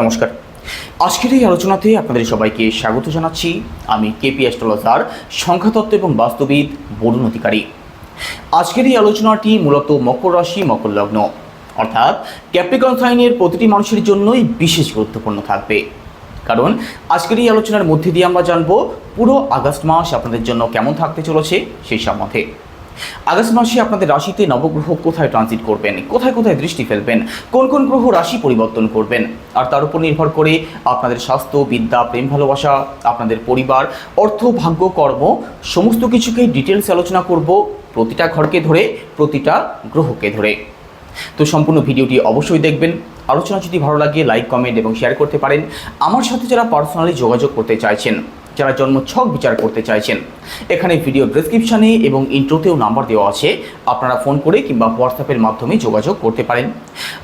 নমস্কার। আজকের এই আলোচনাতে আপনাদের সবাইকে স্বাগত জানাচ্ছি। আমি কেপি অ্যাস্ট্রোলজার, সংখ্যাতত্ত্ব এবং বাস্তুবিদ বরুণ অধিকারী। আজকের এই আলোচনাটি মূলত মকর রাশি, মকর লগ্ন। অর্থাৎ ক্যাপ্রিকন সাইনের প্রতিটি মানুষের জন্যই বিশেষ গুরুত্বপূর্ণ থাকবে। কারণ আজকের এই আলোচনার মধ্যে দিয়ে আমরা জানব, পুরো আগস্ট মাস আপনাদের জন্য কেমন থাকতে চলেছে সেই সম্বন্ধে। আগস্ট মাসে আপনাদের রাশিতে নবগ্রহ কোথায় ট্রানজিট করবেন? কোথায় কোথায় দৃষ্টি ফেলবেন? কোন কোন গ্রহ রাশি পরিবর্তন করবেন? আর তার উপর নির্ভর করে আপনাদের স্বাস্থ্য, বিদ্যা, প্রেম, ভালোবাসা, আপনাদের পরিবার, অর্থ, ভাগ্য, কর্ম, সমস্ত কিছুকেই ডিটেলস আলোচনা করব প্রতিটা ঘরকে ধরে, প্রতিটা গ্রহকে ধরে। তো সম্পূর্ণ ভিডিওটি অবশ্যই দেখবেন। আলোচনা যদি ভালো লাগে লাইক কমেন্ট এবং শেয়ার করতে পারেন। আমার সাথে যারা পার্সোনালি যোগাযোগ করতে চাইছেন যারা জন্ম ছক বিচার করতে চাইছেন। এখানে ভিডিও ডেসক্রিপশানে এবং ইন্ট্রোতেও নাম্বার দেওয়া আছে। আপনারা ফোন করে কিংবা হোয়াটসঅ্যাপের মাধ্যমে যোগাযোগ করতে পারেন।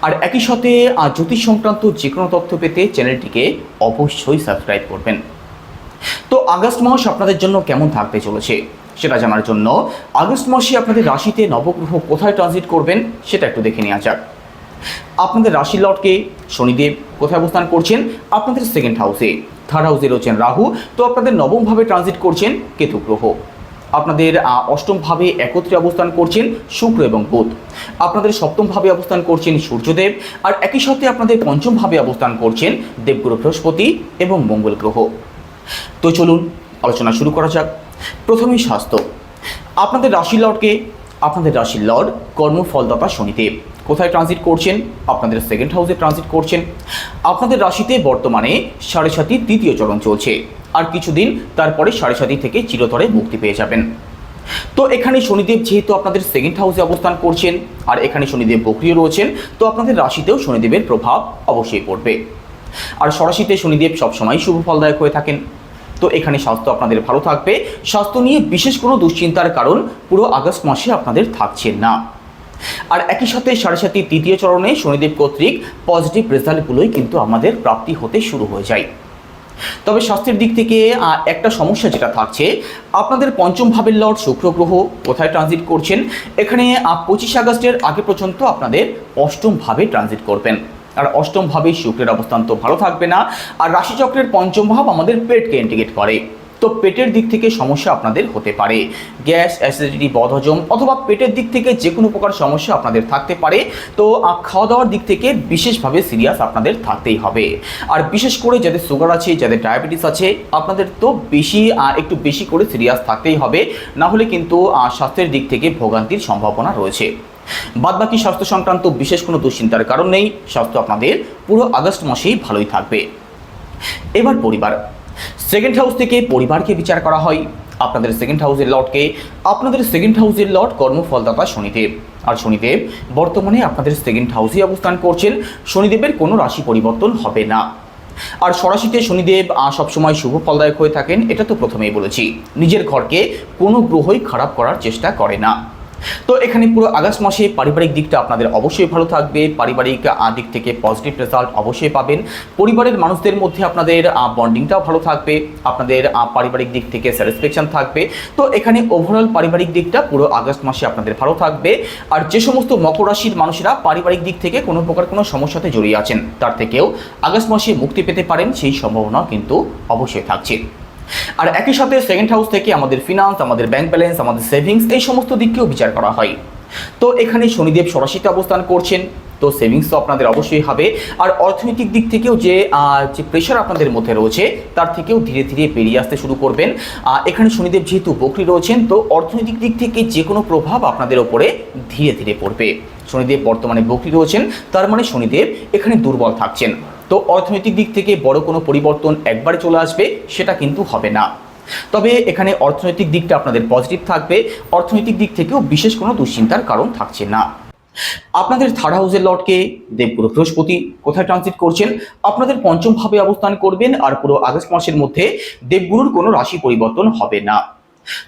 আর একই সাথে জ্যোতিষ সংক্রান্ত যে কোনো তথ্য পেতে চ্যানেলটিকে অবশ্যই সাবস্ক্রাইব করবেন। তো আগস্ট মাস আপনাদের জন্য কেমন থাকতে চলেছে? সেটা জানার জন্য আগস্ট মাসে আপনাদের রাশিতে নবগ্রহ কোথায় ট্রানজিট করবেন, সেটা একটু দেখে নেওয়া যাক। আপনাদের রাশির লটকে শনিদেব কোথায় অবস্থান করছেন, আপনাদের সেকেন্ড হাউসে থার্ড হাউসে রয়েছেন রাহু। তো আপনাদের নবমভাবে ট্রানজিট করছেন কেতু গ্রহ আপনাদের অষ্টমভাবে একত্রে অবস্থান করছেন শুক্র এবং বুধ। আপনাদের সপ্তমভাবে অবস্থান করছেন সূর্যদেব। আর একই সাথে আপনাদের পঞ্চমভাবে অবস্থান করছেন দেবগুরু বৃহস্পতি এবং মঙ্গল গ্রহ। তো চলুন, আলোচনা শুরু করা যাক। প্রথমেই স্বাস্থ্য। আপনাদের রাশির লর্ডকে, আপনাদের রাশির লর্ড কর্মফলদাতা শনিদেব। কোথায় ট্রানজিট করছেন? আপনাদের সেকেন্ড হাউসে ট্রানজিট করছেন। আপনাদের রাশিতে বর্তমানে সাড়ে সাতি তৃতীয় চরণ চলছে। আর কিছুদিন তারপরে সাড়ে সাতি থেকে চিরতরে মুক্তি পেয়ে যাবেন। তো এখানে শনিদেব যেহেতু আপনাদের সেকেন্ড হাউসে অবস্থান করছেন, আর এখানে শনিদেব বক্রিয় রয়েছেন, তো আপনাদের রাশিতেও শনিদেবের প্রভাব অবশ্যই পড়বে। আর সরাসিতে শনিদেব সবসময় শুভ ফলদায়ক হয়ে থাকেন। তো এখানে স্বাস্থ্য আপনাদের ভালো থাকবে। স্বাস্থ্য নিয়ে বিশেষ কোনো দুশ্চিন্তার কারণ পুরো আগস্ট মাসে আপনাদের থাকছে না। আর একই সাথে সাড়ে সাতি তৃতীয় চরণে শনিদেব কর্তৃক পজিটিভ রেজাল্টগুলোই কিন্তু আমাদের প্রাপ্তি হতে শুরু হয়ে যায়। তবে স্বাস্থ্যের দিক থেকে একটা সমস্যা যেটা থাকছে, আপনাদের পঞ্চম ভাবের লর্ড শুক্র গ্রহ কোথায় ট্রানজিট করছেন? এখানে পঁচিশ আগস্টের আগে পর্যন্ত আপনাদের অষ্টম ভাবে ট্রানজিট করবেন। আর অষ্টম ভাবে শুক্রের অবস্থান তো ভালো থাকবে না। আর রাশিচক্রের পঞ্চম ভাব আমাদের পেটকে ইন্টিগ্রেট করে। তো পেটের দিক থেকে সমস্যা আপনাদের হতে পারে। গ্যাস অ্যাসিডিটি বদহজম অথবা পেটের দিক থেকে যে কোনো প্রকার সমস্যা আপনাদের থাকতে পারে। তো খাওয়া দাওয়ার দিক থেকে বিশেষভাবে সিরিয়াস আপনাদের থাকতেই হবে। আর বিশেষ করে যাদের সুগার আছে, যাদের ডায়াবেটিস আছে, আপনাদের তো বেশি একটু বেশি করে সিরিয়াস থাকতেই হবে। না হলে কিন্তু স্বাস্থ্যের দিক থেকে ভোগান্তির সম্ভাবনা রয়েছে। বাদবাকি স্বাস্থ্য সংক্রান্ত বিশেষ কোনো দুশ্চিন্তার কারণ নেই। স্বাস্থ্য আপনাদের পুরো আগস্ট মাসেই ভালোই থাকবে। এবার পরিবার। সেকেন্ড হাউস থেকে পরিবারকে বিচার করা হয়। আপনাদের সেকেন্ড হাউসের লটকে আপনাদের সেকেন্ড হাউসের লট কর্মফলদাতা শনিদেব। আর শনিদেব বর্তমানে আপনাদের সেকেন্ড হাউসে অবস্থান করছেন। শনিদেবের কোনো রাশি পরিবর্তন হবে না। আর সরাসিতে শনিদেব সবসময় শুভ ফলদায়ক হয়ে থাকেন, এটা তো প্রথমেই বলেছি। নিজের ঘরকে কোনো গ্রহই খারাপ করার চেষ্টা করে না। তো এখানে পুরো আগস্ট মাসে পারিবারিক দিকটা আপনাদের অবশ্যই ভালো থাকবে। পারিবারিক দিক থেকে পজিটিভ রেজাল্ট অবশ্যই পাবেন। পরিবারের মানুষদের মধ্যে আপনাদের বন্ডিংটাও ভালো থাকবে। আপনাদের পারিবারিক দিক থেকে স্যাটিসফ্যাকশন থাকবে। তো এখানে ওভারঅল পারিবারিক দিকটা পুরো আগস্ট মাসে আপনাদের ভালো থাকবে। আর যে সমস্ত মকর রাশির মানুষেরা পারিবারিক দিক থেকে কোনো প্রকার কোনো সমস্যাতে জড়িয়ে আছেন, তার থেকেও আগস্ট মাসে মুক্তি পেতে পারেন, সেই সম্ভাবনা কিন্তু অবশ্যই থাকছে। আর একই সাথে সেকেন্ড হাউস থেকে আমাদের ফিনান্স আমাদের ব্যাংক ব্যালেন্স আমাদের সেভিংস এই সমস্ত দিককেও বিচার করা হয়। তো এখানে শনিদেব সরাসিতে অবস্থান করছেন। তো সেভিংস তো আপনাদের অবশ্যই হবে। আর অর্থনৈতিক দিক থেকেও যে যে প্রেশার আপনাদের মধ্যে রয়েছে, তার থেকেও ধীরে ধীরে বেরিয়ে আসতে শুরু করবেন। এখানে শনিদেব যেহেতু বকরি রয়েছেন, তো অর্থনৈতিক দিক থেকে যে কোনো প্রভাব আপনাদের ওপরে ধীরে ধীরে পড়বে। শনিদেব বর্তমানে বকরি রয়েছেন তার মানে শনিদেব এখানে দুর্বল থাকছেন। তো অর্থনৈতিক দিক থেকে বড় কোনো পরিবর্তন একবারে চলে আসবে, সেটা কিন্তু হবে না। তবে এখানে অর্থনৈতিক দিকটা আপনাদের পজিটিভ থাকবে, অর্থনৈতিক দিক থেকেও বিশেষ কোনো দুশ্চিন্তার কারণ থাকছে না। আপনাদের থার্ড হাউসের লটকে দেবগুরু বৃহস্পতি কোথায় ট্রানজিট করছেন? আপনাদের পঞ্চম ভাবে অবস্থান করবেন আর পুরো আগস্ট মাসের মধ্যে দেবগুরুর কোনো রাশি পরিবর্তন হবে না।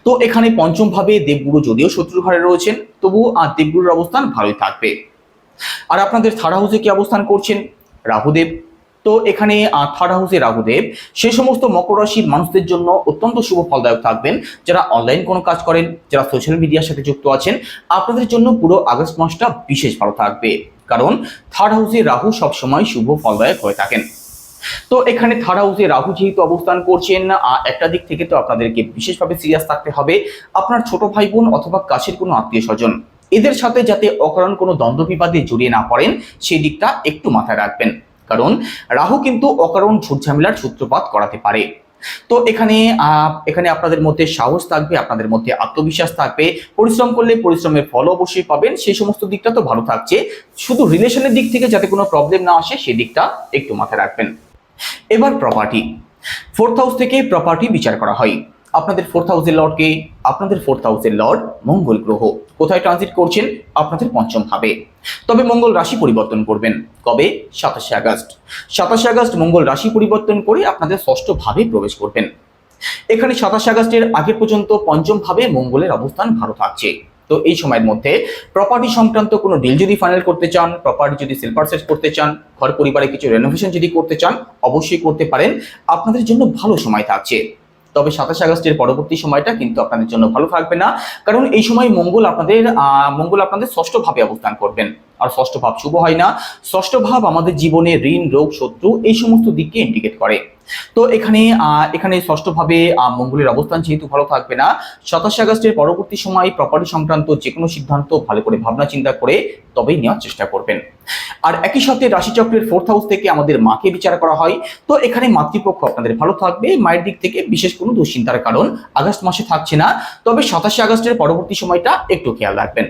তো এখানে পঞ্চম ভাবে দেবগুরু যদিও শত্রু ঘরে রয়েছেন, তবুও আর দেবগুরুর অবস্থান ভালোই থাকবে। আর আপনাদের থার্ড হাউসে কি অবস্থান করছেন? রাহুদেব। তো এখানে থার্ড হাউসে রাহুদেব। সে সমস্ত মকর রাশির মানুষদের জন্য অত্যন্ত শুভ ফলদায়ক থাকবেন। যারা অনলাইন কোনো কাজ করেন, যারা সোশ্যাল মিডিয়ার সাথে যুক্ত আছেন, আপনাদের জন্য পুরো আগস্ট মাসটা বিশেষ ভালো থাকবে। কারণ থার্ড হাউসে রাহু সবসময় শুভ ফলদায়ক হয়ে থাকেন। তো এখানে থার্ড হাউসে রাহু যেহেতু অবস্থান করছেন একটা দিক থেকে তো আপনাদেরকে বিশেষভাবে সিরিয়াস থাকতে হবে। আপনার ছোট ভাই বোন অথবা কাছের কোনো আত্মীয় স্বজন, এদের সাথে যাতে অকারণ কোনো দ্বন্দ্ব বিবাদে জড়িয়ে না পড়েন, সেই দিকটা একটু মাথায় রাখবেন। কারণ রাহু কিন্তু অকারণ ঝুটঝামেলার সূত্রপাত করাতে পারে। তো এখানে এখানে আপনাদের মধ্যে সাহস থাকবে, আপনাদের মধ্যে আত্মবিশ্বাস থাকবে, পরিশ্রম করলে পরিশ্রমের ফল অবশ্যই পাবেন, সেই সমস্ত দিকটা তো ভালো থাকছে। শুধু রিলেশনের দিক থেকে যাতে কোনো প্রবলেম না আসে সেই দিকটা একটু মাথায় রাখবেন। এবার প্রপার্টি ফোর্থ হাউস থেকে প্রপার্টি বিচার করা হয়। আপনাদের ফোর্থ হাউসের লর্ডকে আপনাদের ফোর্থ হাউসের লর্ড মঙ্গল গ্রহ। কোথায় ট্রানজিট করছেন? আপনাদের পঞ্চম ভাবে তবে মঙ্গল রাশি পরিবর্তন করবেন। কবে? সাতাশে আগস্ট। সাতাশে আগস্ট মঙ্গল রাশি পরিবর্তন করে আপনাদের ষষ্ঠ ভাবে প্রবেশ করবেন। এখানে সাতাশে আগস্টের আগে পর্যন্ত পঞ্চম ভাবে মঙ্গলের অবস্থান ভালো থাকছে। তো এই সময়ের মধ্যে প্রপার্টি সংক্রান্ত কোনো ডিল যদি ফাইনাল করতে চান প্রপার্টি যদি সেল পারচেস করতে চান, ঘর পরিবারে কিছু রেনোভেশন যদি করতে চান, অবশ্যই করতে পারেন। আপনাদের জন্য ভালো সময় থাকছে। তবে সাতাশে আগস্টের পরবর্তী সময়টা কিন্তু আপনাদের জন্য ভালো থাকবে না। কারণ এই সময় মঙ্গল আপনাদের মঙ্গল আপনাদের ষষ্ঠভাবে অবস্থান করবেন। আর ষষ্ঠ ভাব শুভ হয় না। ষষ্ঠ ভাব আমাদের জীবনে ঋণ, রোগ, শত্রু এই সমস্ত দিককে ইন্ডিকেট করে। তো এখানে এখানে ষষ্ঠভাবে মঙ্গলের অবস্থান যেহেতু ভালো থাকবে না, সাতাশে আগস্টের পরবর্তী সময় প্রপার্টি সংক্রান্ত যে কোনো সিদ্ধান্ত ভালো করে ভাবনা চিন্তা করে তবেই নেওয়ার চেষ্টা করবেন। আর একই সাথে রাশিচক্রের ফোর্থ হাউস থেকে আমাদের মাকে বিচার করা হয়। তো এখানে মাতৃপক্ষ আপনাদের ভালো থাকবে। মায়ের দিক থেকে বিশেষ কোনো দুশ্চিন্তার কারণ আগস্ট মাসে থাকছে না। তবে সাতাশে আগস্টের পরবর্তী সময়টা একটু খেয়াল রাখবেন।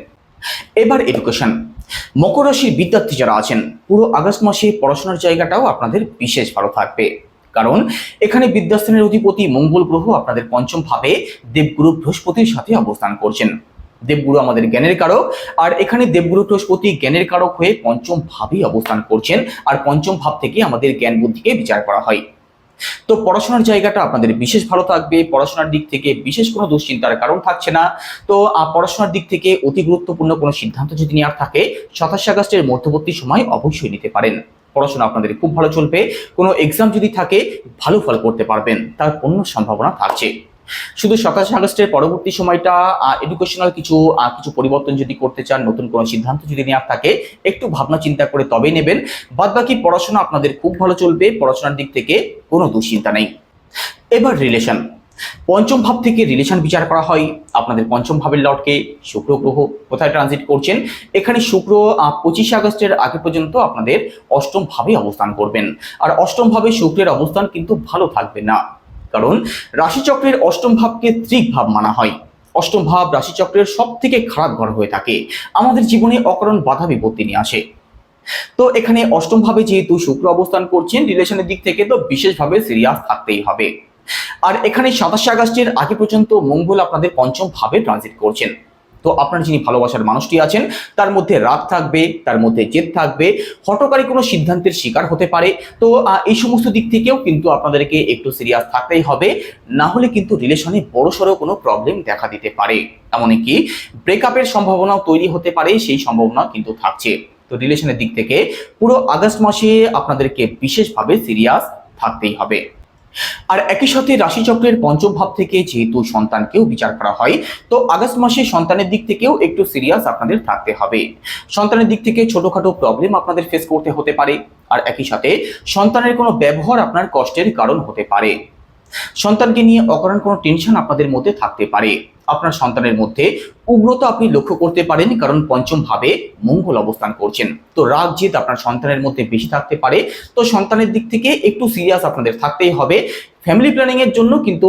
এবার এডুকেশন মকর রাশির বিদ্যার্থী যারা আছেন, পুরো আগস্ট মাসে পড়াশোনার জায়গাটাও আপনাদের বিশেষ ভালো থাকবে। কারণ এখানে বিদ্যাস্থানের অধিপতি মঙ্গল গ্রহ আপনাদের পঞ্চম ভাবে দেবগুরু বৃহস্পতির সাথে অবস্থান করছেন। দেবগুরু আমাদের জ্ঞানের কারক, আর এখানে দেবগুরু বৃহস্পতি জ্ঞানের কারক হয়ে পঞ্চম ভাবেই অবস্থান করছেন, আর পঞ্চম ভাব থেকে আমাদের জ্ঞান বুদ্ধিকে বিচার করা হয়। তো পড়াশোনার জায়গাটা আপনাদের বিশেষ ভালো থাকবে, পড়াশোনার দিক থেকে বিশেষ কোনো দুশ্চিন্তার কারণ থাকছে না। তো পড়াশোনার দিক থেকে অতি গুরুত্বপূর্ণ কোনো সিদ্ধান্ত যদি নেওয়ার থাকে, সাতাশে আগস্টের মধ্যবর্তী সময় অবশ্যই নিতে পারেন। পড়াশোনা আপনাদের খুব ভালো চলবে। কোনো এক্সাম যদি থাকে, ভালো ফল করতে পারবেন। তার পূর্ণ সম্ভাবনা থাকছে। শুধু সাতাশে আগস্টের পরবর্তী সময়টা এডুকেশনাল কিছু কিছু পরিবর্তন যদি করতে চান, নতুন কোনো সিদ্ধান্ত যদি নেওয়ার থাকে, একটু ভাবনা চিন্তা করে তবেই নেবেন। বাদ বাকি পড়াশোনা আপনাদের খুব ভালো চলবে, পড়াশোনার দিক থেকে কোনো দুশ্চিন্তা নেই। এবার রিলেশন পঞ্চম ভাব থেকে রিলেশন বিচার করা হয়। আপনাদের পঞ্চম ভাবের লর্ডকে শুক্র গ্রহ কোথায় ট্রানজিট করছেন? এখানে শুক্র পঁচিশে আগস্টের আগে পর্যন্ত আপনাদের অষ্টম ভাবে অবস্থান করবেন। আর অষ্টম ভাবে শুক্রের অবস্থান কিন্তু ভালো থাকবে না। কারণ রাশিচক্রের অষ্টম ভাবকে ত্রিক ভাব মানা হয়। অষ্টম ভাব রাশিচক্রের সব থেকে খারাপ ঘর হয়ে থাকে। আমাদের জীবনে অকারণ বাধা বিপত্তি নিয়ে আসে। তো এখানে অষ্টম ভাবে যেহেতু শুক্র অবস্থান করছেন, রিলেশনের দিক থেকে তো বিশেষভাবে সিরিয়াস থাকতেই হবে। আর এখানে সাতাশে আগস্টের আগে পর্যন্ত মঙ্গল আপনাদের পঞ্চম ভাবে ট্রানজিট করছেন। তো আপনার যিনি ভালোবাসার মানুষটি আছেন, তার মধ্যে রাগ থাকবে, তার মধ্যে জেদ থাকবে হটকারী কোনো সিদ্ধান্তের শিকার হতে পারে। তো এই সমস্ত দিক থেকেও কিন্তু আপনাদেরকে একটু সিরিয়াস থাকতেই হবে। না হলে কিন্তু রিলেশনে বড়সড় কোনো প্রবলেম দেখা দিতে পারে। এমনকি ব্রেকআপের সম্ভাবনাও তৈরি হতে পারে, সেই সম্ভাবনা কিন্তু থাকছে। তো রিলেশনের দিক থেকে পুরো আগস্ট মাসে আপনাদেরকে বিশেষভাবে সিরিয়াস থাকতেই হবে। আর একই সাথে রাশিচক্রের পঞ্চম ভাব থেকে যেহেতু সন্তানকেও বিচার করা হয়, তো আগস্ট মাসে সন্তানের দিক থেকেও একটু সিরিয়াস আপনাদের থাকতে হবে। সন্তানের দিক থেকে ছোটখাটো প্রবলেম আপনাদের ফেস করতে হতে পারে, আর একই সাথে সন্তানের কোনো ব্যবহার আপনার কষ্টের কারণ হতে পারে। সন্তানকে নিয়ে অকারণ কোনো টেনশন আপনাদের মধ্যে থাকতে পারে। আপনার সন্তানের মধ্যে উগ্রতা আপনি লক্ষ্য করতে পারেন, কারণ পঞ্চম ভাবে মঙ্গল অবস্থান করছেন। তো রাগ জিত আপনার সন্তানের মধ্যে বেশি থাকতে পারে। তো সন্তানের দিক থেকে একটু সিরিয়াস আপনাদের থাকতেই হবে। ফ্যামিলি প্ল্যানিং এর জন্য কিন্তু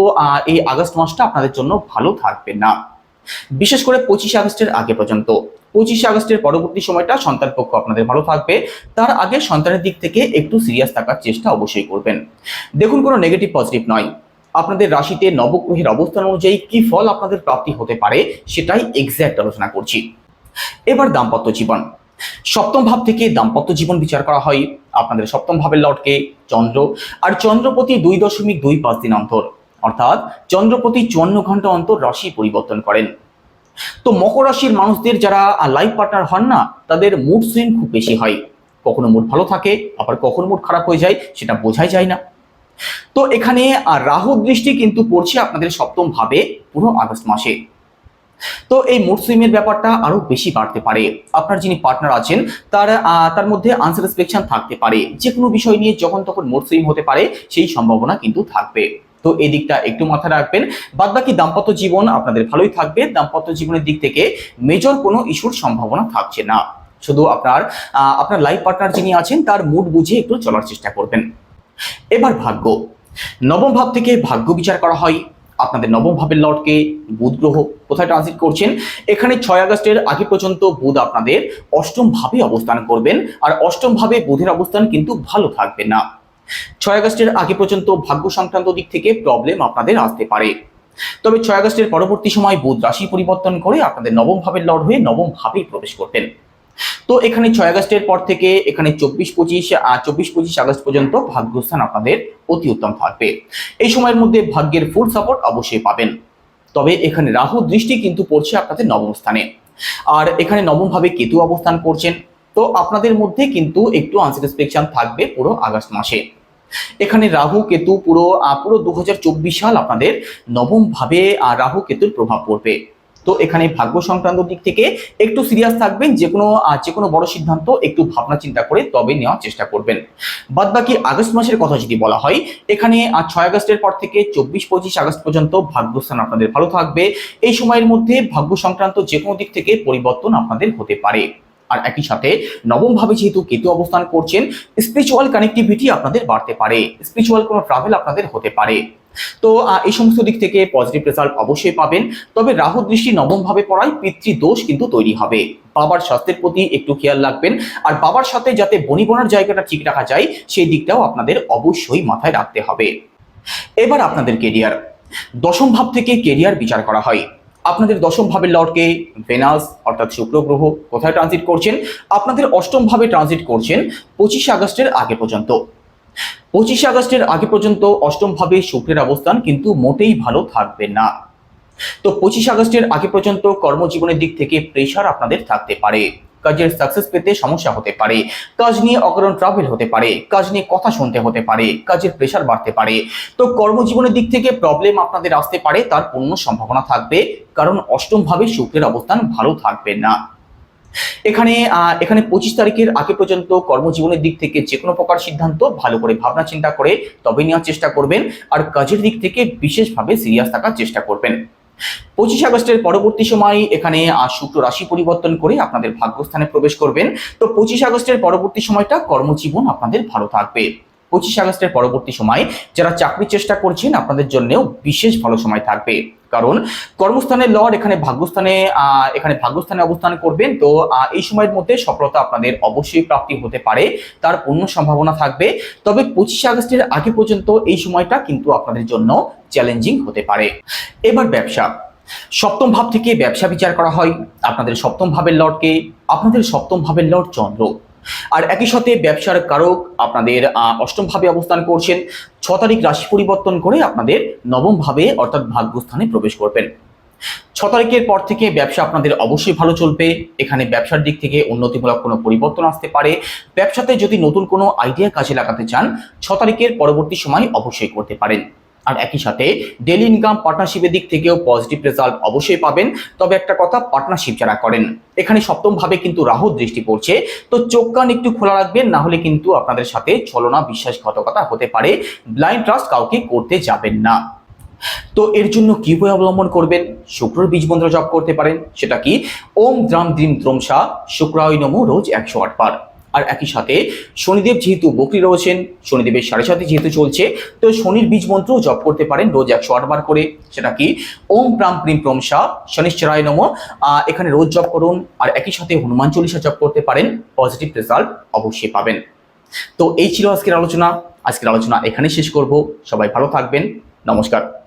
এই আগস্ট মাসটা আপনাদের জন্য ভালো থাকবে না। বিশেষ করে পঁচিশে আগস্টের আগে পর্যন্ত। পঁচিশে আগস্টের পরবর্তী সময়টা সন্তান পক্ষ আপনাদের ভালো থাকবে। তার আগে সন্তানের দিক থেকে একটু সিরিয়াস থাকার চেষ্টা অবশ্যই করবেন। দেখুন কোনো নেগেটিভ পজিটিভ নয়। আপনাদের রাশিতে নবগ্রহের অবস্থান অনুযায়ী কি ফল আপনাদের প্রাপ্তি হতে পারে সেটাই এক্স্যাক্ট আলোচনা করছি। এবার দাম্পত্য জীবন। সপ্তম ভাব থেকে দাম্পত্য জীবন বিচার করা হয়। আপনাদের সপ্তম ভাবের লটকে চন্দ্র। আর চন্দ্রপতি দুই দশমিক দুই পাঁচ দিন অন্তর। অর্থাৎ চন্দ্রপতি চুয়ান্ন ঘণ্টা অন্তর রাশি পরিবর্তন করেন। তো মকর রাশির মানুষদের যারা লাইফ পার্টনার হন না, তাদের মুড সুইং খুব বেশি হয়। কখনো মুড ভালো থাকে, আবার কখনো মুড খারাপ হয়ে যায়, সেটা বোঝাই যায় না। তো এখানে রাহু দৃষ্টি কিন্তু পড়ছে আপনাদের সপ্তম ভাবে, পুরো আগস্ট মাসে। তো এই মুড সুইংয়ের ব্যাপারটা আরও বেশি বাড়তে পারে। আপনার যিনি পার্টনার আছেন, তার তার মধ্যে আনস্যাটিসফ্যাকশন থাকতে পারে। যে কোনো বিষয় নিয়ে যখন তখন মুড সুইং হতে পারে, সেই সম্ভাবনা কিন্তু থাকবে। তো এই দিকটা একটু মাথায় রাখবেন। বাদ বাকি দাম্পত্য জীবন আপনাদের ভালোই থাকবে। দাম্পত্য জীবনের দিক থেকে মেজর কোনো ইস্যুর সম্ভাবনা থাকছে না। শুধু আপনার আপনার লাইফ পার্টনার যিনি আছেন, তার মুড বুঝে একটু চলার চেষ্টা করবেন। এবার ভাগ্য। নবম ভাব থেকে ভাগ্য বিচার করা হয়। আপনাদের নবম ভাবের লর্ডকে বুধ গ্রহ কোথায় ট্রানজিট করছেন? এখানে ছয় আগস্টের আগে পর্যন্ত বুধ আপনাদের অষ্টম ভাবে অবস্থান করবেন আর অষ্টম ভাবে বুধের অবস্থান কিন্তু ভালো থাকবে না। ছয় আগস্টের আগে পর্যন্ত ভাগ্য সংক্রান্ত দিক থেকে প্রবলেম আপনাদের আসতে পারে। তবে ছয় আগস্টের পরবর্তী সময় বুধ রাশি পরিবর্তন করে আপনাদের নবম ভাবের লর্ড হয়ে নবম ভাবেই প্রবেশ করবেন। তো এখানে ছয় আগস্টের পর থেকে এখানে চব্বিশ পঁচিশ চব্বিশ পঁচিশ আগস্ট পর্যন্ত ভাগ্যস্থান আপনাদের অতি উত্তম থাকবে। এই সময়ের মধ্যে ভাগ্যের ফুল সাপোর্ট অবশ্যই পাবেন। তবে এখানে রাহু দৃষ্টি কিন্তু পড়ছে আপনাদের নবম স্থানে। আর এখানে নবম ভাবে কেতু অবস্থান করছেন। তো আপনাদের মধ্যে কিন্তু একটু আনস্যাটিসফ্যাকশন থাকবে পুরো আগস্ট মাসে। এখানে রাহু, কেতু পুরো পুরো দু হাজার চব্বিশ সাল আপনাদের নবম ভাবে রাহু, কেতুর প্রভাব পড়বে। তো এখানে ভাগ্য সংক্রান্ত দিক থেকে একটু সিরিয়াস থাকবেন, যে কোনো যে কোনো বড় সিদ্ধান্ত একটু ভাবনা চিন্তা করে তবে নেওয়ার চেষ্টা করবেন। বাদ বাকি আগস্ট মাসের কথা যদি বলা হয়, এখানে ছয় আগস্টের পর থেকে চব্বিশ, পঁচিশ আগস্ট পর্যন্ত ভাগ্যস্থান আপনাদের ভালো থাকবে। এই সময়ের মধ্যে ভাগ্য সংক্রান্ত যে কোনো দিক থেকে পরিবর্তন আপনাদের হতে পারে। আর একই সাথে নবম ভাবে যেহেতু কেতু অবস্থান করছেন স্পিরিচুয়াল কানেক্টিভিটি আপনাদের বাড়তে পারে। স্পিরিচুয়াল কোনো ট্রাভেল আপনাদের হতে পারে। তো এই সমস্ত দিক থেকে পজিটিভ রেজাল্ট অবশ্যই পাবেন। তবে রাহু দৃষ্টি নবম ভাবে পড়ায় পিতৃদোষ কিন্তু তৈরি হবে। বাবার স্বাস্থ্যের প্রতি একটু খেয়াল রাখবেন। আর বাবার সাথে যাতে বনিবনার জায়গাটা ঠিক রাখা যায়, সেই দিকটাও আপনাদের অবশ্যই মাথায় রাখতে হবে। এবার আপনাদের কেরিয়ার দশম ভাব থেকে কেরিয়ার বিচার করা হয়। আপনাদের দশম ভাবের লর্ডকে ভেনাস অর্থাৎ শুক্র গ্রহ, কোথায় ট্রানজিট করছেন? আপনাদের অষ্টম ভাবে ট্রানজিট করছেন পঁচিশে আগস্টের আগে পর্যন্ত। পঁচিশে আগস্টের আগে পর্যন্ত অষ্টম ভাবে শুক্রের অবস্থান কিন্তু মোটেই ভালো থাকবে না। তো পঁচিশ আগস্টের আগে পর্যন্ত কর্মজীবনের দিক থেকে প্রেশার আপনাদের থাকতে পারে। কাজের সাকসেস পেতে সমস্যা হতে পারে। কাজ নিয়ে অকারণ ট্রাভেল হতে পারে। কাজ নিয়ে কথা শুনতে হতে পারে। কাজের প্রেশার বাড়তে পারে। তো কর্মজীবনের দিক থেকে প্রবলেম আপনাদের আসতে পারে, তার পূর্ণ সম্ভাবনা থাকবে। কারণ অষ্টম ভাবে শুক্রের অবস্থান ভালো থাকবে না। এখানে এখানে পঁচিশ তারিখের আগে পর্যন্ত কর্মজীবনের দিক থেকে যে কোনো প্রকার সিদ্ধান্ত ভালো করে ভাবনা চিন্তা করে তবে নেওয়ার চেষ্টা করবেন আর কাজের দিক থেকে বিশেষভাবে সিরিয়াস থাকার চেষ্টা করবেন। পঁচিশ আগস্টের পরবর্তী সময় এখানে শুক্র রাশি পরিবর্তন করে আপনাদের ভাগ্যস্থানে প্রবেশ করবেন। তো পঁচিশ আগস্টের পরবর্তী সময়টা কর্মজীবন আপনাদের ভালো থাকবে। পঁচিশ আগস্টের পরবর্তী সময় যারা চাকরির চেষ্টা করছেন আপনাদের জন্যও বিশেষ ভালো সময় থাকবে। কারণ কর্মস্থানের লর্ড এখানে ভাগ্যস্থানে এখানে ভাগ্যস্থানে অবস্থান করবেন। তো এই সময়ের মধ্যে সফলতা আপনাদের অবশ্যই প্রাপ্তি হতে পারে, তার পূর্ণ সম্ভাবনা থাকবে। তবে পঁচিশে আগস্টের আগে পর্যন্ত এই সময়টা কিন্তু আপনাদের জন্য চ্যালেঞ্জিং হতে পারে। এবার ব্যবসা। সপ্তম ভাব থেকে ব্যবসা বিচার করা হয়। আপনাদের সপ্তম ভাবের লর্ডকে, আপনাদের সপ্তম ভাবের লর্ড চন্দ্র। আর একই সাথে ব্যবসার কারক আপনাদের আহ, অষ্টম ভাবে অবস্থান করছেন। ছ তারিখ রাশি পরিবর্তন করে আপনাদের নবম ভাবে অর্থাৎ ভাগ্যস্থানে প্রবেশ করবেন। ছ তারিখের পর থেকে ব্যবসা আপনাদের অবশ্যই ভালো চলবে। এখানে ব্যবসার দিক থেকে উন্নতিমূলক কোনো পরিবর্তন আসতে পারে। ব্যবসাতে যদি নতুন কোনো আইডিয়া কাজে লাগাতে চান ছ তারিখের পরবর্তী সময় অবশ্যই করতে পারেন। আর একই সাথে ডেলি ইনকাম পার্টনারশিপের দিক থেকেও পজিটিভ রেজাল্ট অবশ্যই পাবেন। তবে একটা কথা পার্টনারশিপ যারা করেন, এখানে সপ্তম ভাবে কিন্তু রাহু দৃষ্টি পড়ছে। তো চোখ কান একটু খোলা রাখবেন, না হলে কিন্তু আপনাদের সাথে ছলনা বিশ্বাসঘাতকতা হতে পারে। ব্লাইন্ড ট্রাস্ট কাউকে করতে যাবেন না। তো এর জন্য কি উপায় অবলম্বন করবেন? শুক্রর বীজ মন্ত্র জপ করতে পারেন। সেটা কি? ওম দ্রাম দ্রিম দ্রমসা, শুক্রায় নম, রোজ একশো আট বার আর একই সাথে শনিদেব যেহেতু বকরি রয়েছেন, শনিদেবের সাড়ে সাথে যেহেতু চলছে, তো শনির বীজ মন্ত্রও জপ করতে পারেন, রোজ একশো আট বার করে। সেটা কি? ওম প্রাম প্রিম প্রমসা শনিশ্চরায় নম। এখানে রোজ জপ করুন, আর একই সাথে হনুমান চল্লিশা জপ করতে পারেন পজিটিভ রেজাল্ট অবশ্যই পাবেন। তো এই ছিল আজকের আলোচনা। আজকের আলোচনা এখানে শেষ করব। সবাই ভালো থাকবেন। নমস্কার।